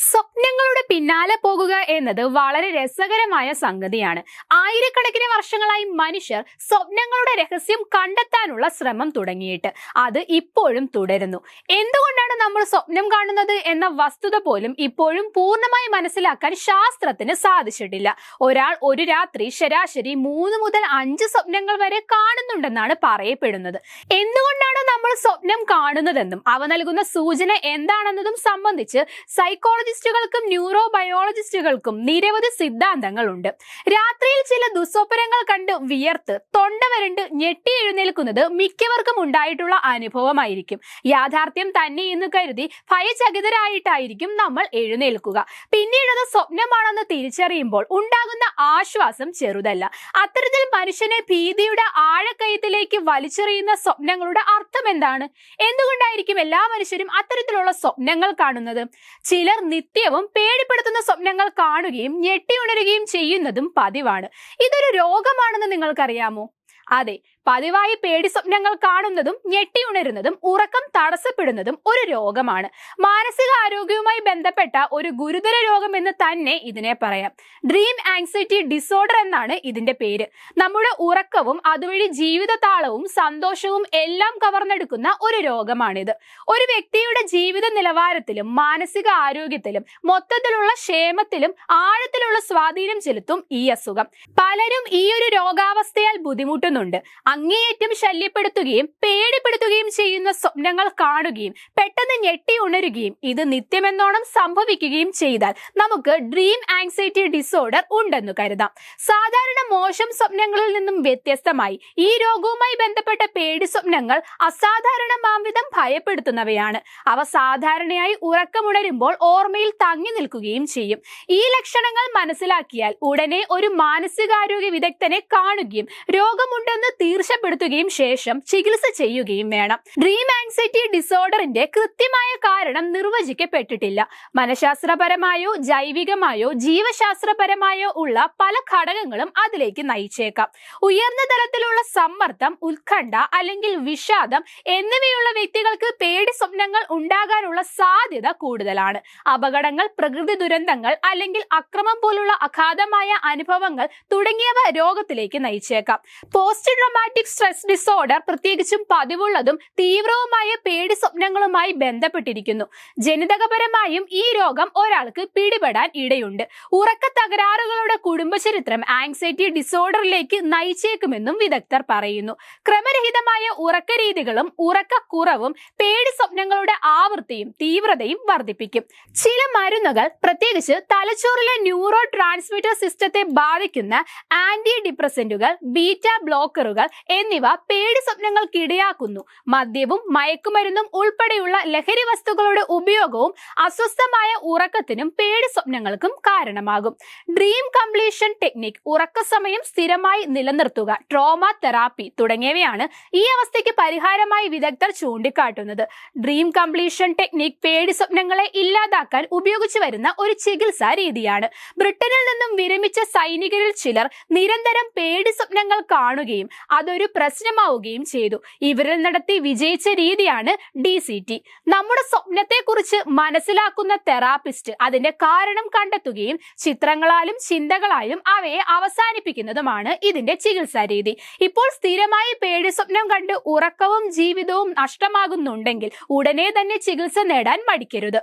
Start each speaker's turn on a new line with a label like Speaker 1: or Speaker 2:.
Speaker 1: സ്വപ്നങ്ങളുടെ പിന്നാലെ പോകുക എന്നത് വളരെ രസകരമായ സംഗതിയാണ്. ആയിരക്കണക്കിന് വർഷങ്ങളായി മനുഷ്യർ സ്വപ്നങ്ങളുടെ രഹസ്യം കണ്ടെത്താനുള്ള ശ്രമം തുടങ്ങിയിട്ട്. അത് ഇപ്പോഴും തുടരുന്നു. എന്തുകൊണ്ടാണ് നമ്മൾ സ്വപ്നം കാണുന്നത് എന്ന വസ്തുത പോലും ഇപ്പോഴും പൂർണമായി മനസ്സിലാക്കാൻ ശാസ്ത്രത്തിന് സാധിച്ചിട്ടില്ല. ഒരാൾ ഒരു രാത്രി ശരാശരി മൂന്ന് മുതൽ അഞ്ച് സ്വപ്നങ്ങൾ വരെ കാണുന്നുണ്ടെന്നാണ് പറയപ്പെടുന്നത്. എന്തുകൊണ്ടാണ് നമ്മൾ സ്വപ്നം കാണുന്നതെന്നും അവ നൽകുന്ന സൂചന എന്താണെന്നതും സംബന്ധിച്ച് സൈക്കോളജിസ്റ്റുകൾക്കും ന്യൂറോ ബയോളജിസ്റ്റുകൾക്കും നിരവധി സിദ്ധാന്തങ്ങളുണ്ട്. രാത്രിയിൽ ചില ദുസ്വപ്നങ്ങൾ കണ്ട് വിയർത്ത് തൊണ്ട വരണ്ട് ഞെട്ടി എഴുന്നേൽക്കുന്നത് മിക്കവർക്കും ഉണ്ടായിട്ടുള്ള അനുഭവമായിരിക്കും. യാഥാർത്ഥ്യം തന്നെ എന്ന് കരുതി ഭയചകിതരായിട്ടായിരിക്കും നമ്മൾ എഴുന്നേൽക്കുക. പിന്നീടത് സ്വപ്നമാണെന്ന് തിരിച്ചറിയുമ്പോൾ ഉണ്ടാകുന്ന ആശ്വാസം ചെറുതല്ല. അത്തരത്തിൽ മനുഷ്യനെ ഭീതിയുടെ ആഴക്കയത്തിലേക്ക് വലിച്ചെറിയുന്ന സ്വപ്നങ്ങളുടെ അർത്ഥം എന്താണ് എന്തുകൊണ്ടായിരിക്കും എല്ലാ മനുഷ്യരും അത്തരത്തിലുള്ള സ്വപ്നങ്ങൾ കാണുന്നത്? ചിലർ നിത്യവും പേടിപ്പെടുത്തുന്ന സ്വപ്നങ്ങൾ കാണുകയും ഞെട്ടിയുണരുകയും ചെയ്യുന്നതും പതിവാണ്. ഇതൊരു രോഗമാണെന്ന് നിങ്ങൾക്കറിയാമോ? അതെ പതിവായി പേടി സ്വപ്നങ്ങൾ കാണുന്നതും ഞെട്ടിയുണരുന്നതും ഉറക്കം തടസ്സപ്പെടുന്നതും ഒരു രോഗമാണ്. മാനസിക ആരോഗ്യവുമായി ബന്ധപ്പെട്ട ഒരു ഗുരുതര രോഗം എന്ന് തന്നെ ഇതിനെ പറയാം. ഡ്രീം ആങ്സൈറ്റി ഡിസോർഡർ എന്നാണ് ഇതിന്റെ പേര്. നമ്മുടെ ഉറക്കവും അതുവഴി ജീവിത താളവും സന്തോഷവും എല്ലാം കവർന്നെടുക്കുന്ന ഒരു രോഗമാണിത്. ഒരു വ്യക്തിയുടെ ജീവിത നിലവാരത്തിലും മാനസിക ആരോഗ്യത്തിലും മൊത്തത്തിലുള്ള ക്ഷേമത്തിലും ആഴത്തിലുള്ള സ്വാധീനം ചെലുത്തും ഈ അസുഖം. പലരും ഈ ഒരു രോഗാവസ്ഥയാൽ ബുദ്ധിമുട്ടുന്നുണ്ട്. അങ്ങേയറ്റം ശല്യപ്പെടുത്തുകയും പേടിപ്പെടുത്തുകയും ചെയ്യുന്ന സ്വപ്നങ്ങൾ കാണുകയും പെട്ടെന്ന് ഞെട്ടി ഉണരുകയും ഇത് നിത്യമെന്നോണം സംഭവിക്കുകയും ചെയ്താൽ നമുക്ക് ഡ്രീം ആങ്സൈറ്റി ഡിസോർഡർ ഉണ്ടെന്ന് കരുതാം. സാധാരണ മോശം സ്വപ്നങ്ങളിൽ നിന്നും വ്യത്യസ്തമായി ഈ രോഗവുമായി ബന്ധപ്പെട്ട പേടി സ്വപ്നങ്ങൾ അസാധാരണമാംവിധം ഭയപ്പെടുത്തുന്നവയാണ്. അവ സാധാരണയായി ഉറക്കമുണരുമ്പോൾ ഓർമ്മയിൽ തങ്ങി നിൽക്കുകയും ചെയ്യും. ഈ ലക്ഷണങ്ങൾ മനസ്സിലാക്കിയാൽ ഉടനെ ഒരു മാനസികാരോഗ്യ വിദഗ്ധനെ കാണുകയും രോഗമുണ്ടെന്ന് തീർച്ചപ്പെടുത്തുകയും ശേഷം ചികിത്സ ചെയ്യുകയും വേണം. ഡ്രീം ആൻസൈറ്റി ഡിസോർഡറിന്റെ കൃത്യമായ കാരണം നിർവചിക്കപ്പെട്ടിട്ടില്ല. മനഃശാസ്ത്രപരമായോ ജൈവികമായോ ജീവശാസ്ത്രപരമായോ ഉള്ള പല ഘടകങ്ങളും അതിലേക്ക് നയിച്ചേക്കാം. ഉയർന്ന തലത്തിലുള്ള സമ്മർദ്ദം ഉത്കണ്ഠ അല്ലെങ്കിൽ വിഷാദം എന്നിവയുള്ള വ്യക്തികൾക്ക് പേടി സ്വപ്നങ്ങൾ ഉണ്ടാകാനുള്ള സാധ്യത കൂടുതലാണ്. അപകടങ്ങൾ പ്രകൃതി ദുരന്തങ്ങൾ അല്ലെങ്കിൽ അക്രമം പോലുള്ള അഗാധമായ അനുഭവങ്ങൾ തുടങ്ങിയവ രോഗത്തിലേക്ക് നയിച്ചേക്കാം. പോസ്റ്റ് ട്രോമാറ്റിക് സ്ട്രെസ് ഡിസോർഡർ പ്രത്യേകിച്ചും പതിവുള്ളതും തീവ്രവുമായ പേടി സ്വപ്നങ്ങളുമായി ബന്ധപ്പെട്ടിരിക്കുന്നു. ജനിതകപരമായും ഈ രോഗം ഒരാൾക്ക് പിടിപെടാൻ ഇടയുണ്ട്. ഉറക്ക തകരാറുകളുടെ കുടുംബചരിത്രം ആങ്സൈറ്റി ഡിസോർഡറിലേക്ക് നയിച്ചേക്കുമെന്നും വിദഗ്ധർ പറയുന്നു. ക്രമരഹിതമായ ഉറക്ക രീതികളും ഉറക്കക്കുറവും പേടി സ്വപ്നങ്ങളുടെ ആവൃത്തിയും തീവ്രതയും വർദ്ധിപ്പിക്കും. ചില മരുന്നുകൾ പ്രത്യേകിച്ച് തലച്ചോറിലെ ന്യൂറോ ട്രാൻസ്മിറ്റർ സിസ്റ്റത്തെ ബാധിക്കുന്ന ആന്റി ഡിപ്രസന്റുകൾ ബീറ്റ ബ്ലോക്കറുകൾ എന്നിവ പേടി സ്വപ്നങ്ങൾക്ക് ഇടയാക്കുന്നു മദ്യവും മയക്കുമരുന്നും ഉൾപ്പെടെയുള്ള ലഹരി വസ്തുക്കളുടെ ഉപയോഗവും അസ്വസ്ഥമായ ഉറക്കത്തിനും പേടി സ്വപ്നങ്ങൾക്കും കാരണമാകും. ഡ്രീം കംപ്ലീഷൻ ടെക്നിക് ഉറക്ക സമയം സ്ഥിരമായി നിലനിർത്തുക ട്രോമ തെറാപ്പി തുടങ്ങിയവയാണ് ഈ അവസ്ഥയ്ക്ക് പരിഹാരമായി വിദഗ്ധർ ചൂണ്ടിക്കാട്ടുന്നത്. ഡ്രീം കംപ്ലീഷൻ ടെക്നിക് പേടി സ്വപ്നങ്ങളെ ഇല്ലാതാക്കാൻ ഉപയോഗിച്ചു വരുന്ന ഒരു ചികിത്സാ രീതിയാണ്. ബ്രിട്ടനിൽ നിന്നും വിരമിച്ച സൈനികരിൽ ചിലർ നിരന്തരം പേടി സ്വപ്നങ്ങൾ കാണുകയും അതൊരു പ്രശ്നമാവുകയും ചെയ്തു. ഇവരിൽ നടത്തി വിജയിച്ച രീതിയാണ് ഡി സി ടി നമ്മുടെ സ്വപ്നത്തെക്കുറിച്ച് മനസ്സിലാക്കുന്ന തെറാപ്പിസ്റ്റ് അതിന്റെ കാരണം കണ്ടെത്തുകയും ചിത്രങ്ങളാലും ചിന്തകളാലും അവയെ അവസാനിപ്പിക്കുന്നതുമാണ് ഇതിന്റെ ചികിത്സാ രീതി. ഇപ്പോൾ സ്ഥിരമായി പേടി സ്വപ്നം കണ്ട് ഉറക്കവും ജീവിതവും നഷ്ടമാകുന്നുണ്ടെങ്കിൽ ഉടനെ തന്നെ ചികിത്സ നേടാൻ മടിക്കരുത്.